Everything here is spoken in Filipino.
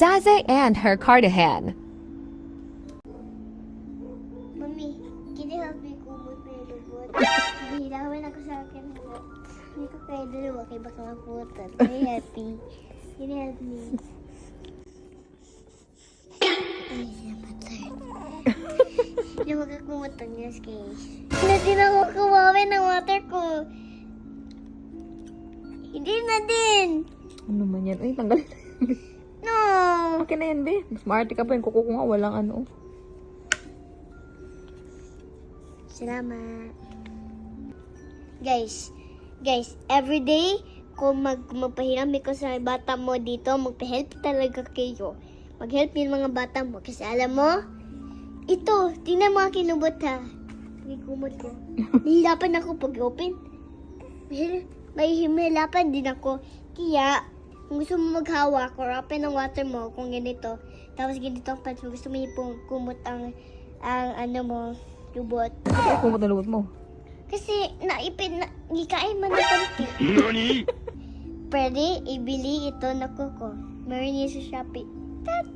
Zaza and her Cardigan. Mami, can you help me go with kumot na yung lubot? Hihilawin ako sa akin mo. Hindi ko kaya dalawa kay baka maputan. Can you help me? Can you help me? Ay, napatay. Hindi mo kakumot ang yes case. Hindi din ako kumawi ng water ko. Hindi na din. Ano man yan? Uy, tanggalin. Okay na yan, be. Mas maarte ka pa yung kuko ko nga. Walang ano. Salamat. Guys, guys, every day, kung mag magpahiram ko sa bata mo dito, magpa-help talaga kayo. Mag-help yung mga bata mo. Kasi alam mo, ito, tingnan mo ang kinubot ha. May kumot ko. Nahihirapan ako pag-open. May himalapan din ako. Kaya, kung gusto mo maghawak or open ng water mo, kung ganito, tapos ganito ang pants mo, gusto mo yung kumot ang, ang ano mo, lubot. Ay, kumot na lubot mo. Kasi naipin na gikain man na konti. Pwede ibili ito na kuko. Meron niya sa Shopee. Tat!